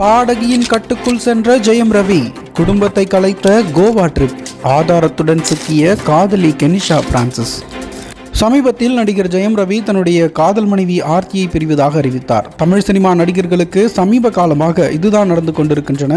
பாடகியின் கட்டுக்குள் சென்ற ஜெயம் ரவி குடும்பத்தை கலைத்த கோவா ட்ரிப் ஆதாரத்துடன் சிக்கிய காதலி கெனிஷா பிரான்சிஸ். சமீபத்தில் நடிகர் ஜெயம் ரவி தன்னுடைய காதல் மனைவி ஆர்த்தியை பிரிவதாக அறிவித்தார். தமிழ் சினிமா நடிகர்களுக்கு சமீப காலமாக இதுதான் நடந்து கொண்டிருக்கின்றன.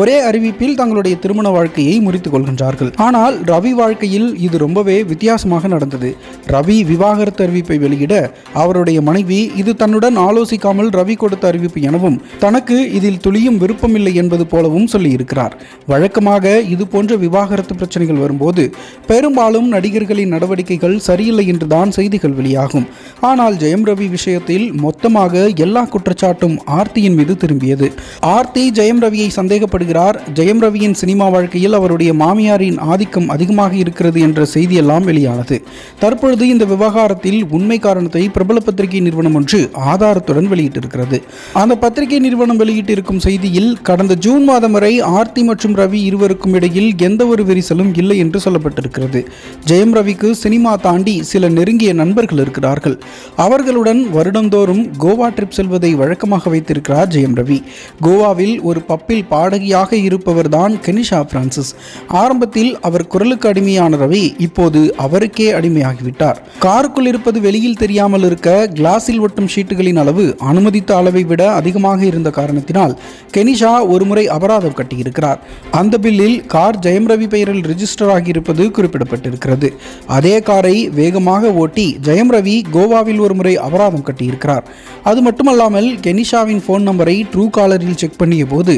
ஒரே அறிவிப்பில் தங்களுடைய திருமண வாழ்க்கையை முறித்துக் கொள்கின்றார்கள். ஆனால் ரவி வாழ்க்கையில் இது ரொம்பவே வித்தியாசமாக நடந்தது. ரவி விவாகரத்து அறிவிப்பை வெளியிட அவருடைய மனைவி இது தன்னுடன் ஆலோசிக்காமல் ரவி கொடுத்த அறிவிப்பு எனவும் தனக்கு இதில் துளியும் விருப்பமில்லை என்பது போலவும் சொல்லியிருக்கிறார். வழக்கமாக இது போன்ற விவாகரத்து பிரச்சனைகள் வரும்போது பெரும்பாலும் நடிகர்களின் நடவடிக்கைகள் சரியில்லை என்றுதான் செய்திகள் வெளியாகும். ஆனால் ஜெயம் ரவி விஷயத்தில் மொத்தமாக எல்லா குற்றச்சாட்டும் ஆர்த்தியின் மீது திரும்பியது. ஆர்த்தி ஜெயம் ரவியை சந்தேகப்படுகிறார். ஜெயம் ரவியின் சினிமா வாழ்க்கையில் அவருடைய மாமியாரின் ஆதிக்கம் அதிகமாக இருக்கிறது என்ற செய்தியெல்லாம் வெளியானது. தற்பொழுது இந்த விவகாரத்தில் உண்மை காரணத்தை பிரபல பத்திரிகை நிறுவனம் ஒன்று ஆதாரத்துடன் வெளியிட்டிருக்கிறது. அந்த பத்திரிகை நிறுவனம் வெளியிட்டிருக்கும் செய்தியில் கடந்த ஜூன் மாதம் வரை ஆர்த்தி மற்றும் ரவி இருவருக்கும் இடையில் எந்த ஒரு விரிசலும் இல்லை என்று சொல்லப்பட்டிருக்கிறது. ஜெயம் ரவிக்கு சினிமா தாண்டி சில நெருங்கிய நண்பர்கள் இருக்கிறார்கள். அவர்களுடன் வருடந்தோறும் கோவா ட்ரிப் செல்வதை வழக்கமாக வைத்திருக்கிறார் ஜெயம் ரவி. கோவாவில் ஒரு பப்பில் பாடகியாக இருப்பவர்தான் கெனிஷா பிரான்சிஸ். ஆரம்பத்தில் அவர் குரலுக்கு அடிமையான ரவி இப்போது அவருக்கே அடிமையாகிவிட்டார். காருக்குள் இருப்பது வெளியில் தெரியாமல் இருக்க கிளாஸில் ஒட்டும் ஷீட்டுகளின் அளவு அனுமதித்த அளவை விட அதிகமாக இருந்த காரணத்தினால் கெனிஷா ஒருமுறை அபராதம் கட்டியிருக்கிறார். அந்த பில்லில் கார் ஜெயம் ரவி பெயரில் ரிஜிஸ்டர் ஆகியிருப்பது குறிப்பிடப்பட்டிருக்கிறது. அதே காரை வேகமாக வேகமாக ஓட்டி ஜெயம் ரவி கோவாவில் ஒரு முறை அபராதம் கட்டியிருக்கிறார். அது மட்டுமல்லாமல் கெனிஷாவின் ஃபோன் நம்பரை ட்ரூ காலரில் செக் பண்ணிய போது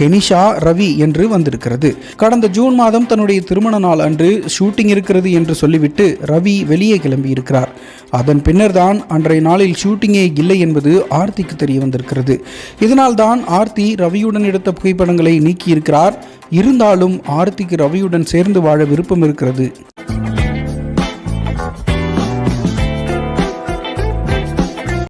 கெனிஷா ரவி என்று வந்திருக்கிறது. கடந்த ஜூன் மாதம் தன்னுடைய திருமண நாள் அன்று ஷூட்டிங் இருக்கிறது என்று சொல்லிவிட்டு ரவி வெளியே கிளம்பியிருக்கிறார். அதன் பின்னர் தான் அன்றைய நாளில் ஷூட்டிங்கே இல்லை என்பது ஆர்த்திக்கு தெரிய வந்திருக்கிறது. இதனால் தான் ஆர்த்தி ரவியுடன் எடுத்த புகைப்படங்களை நீக்கியிருக்கிறார். இருந்தாலும் ஆர்த்திக்கு ரவியுடன் சேர்ந்து வாழ விருப்பம் இருக்கிறது.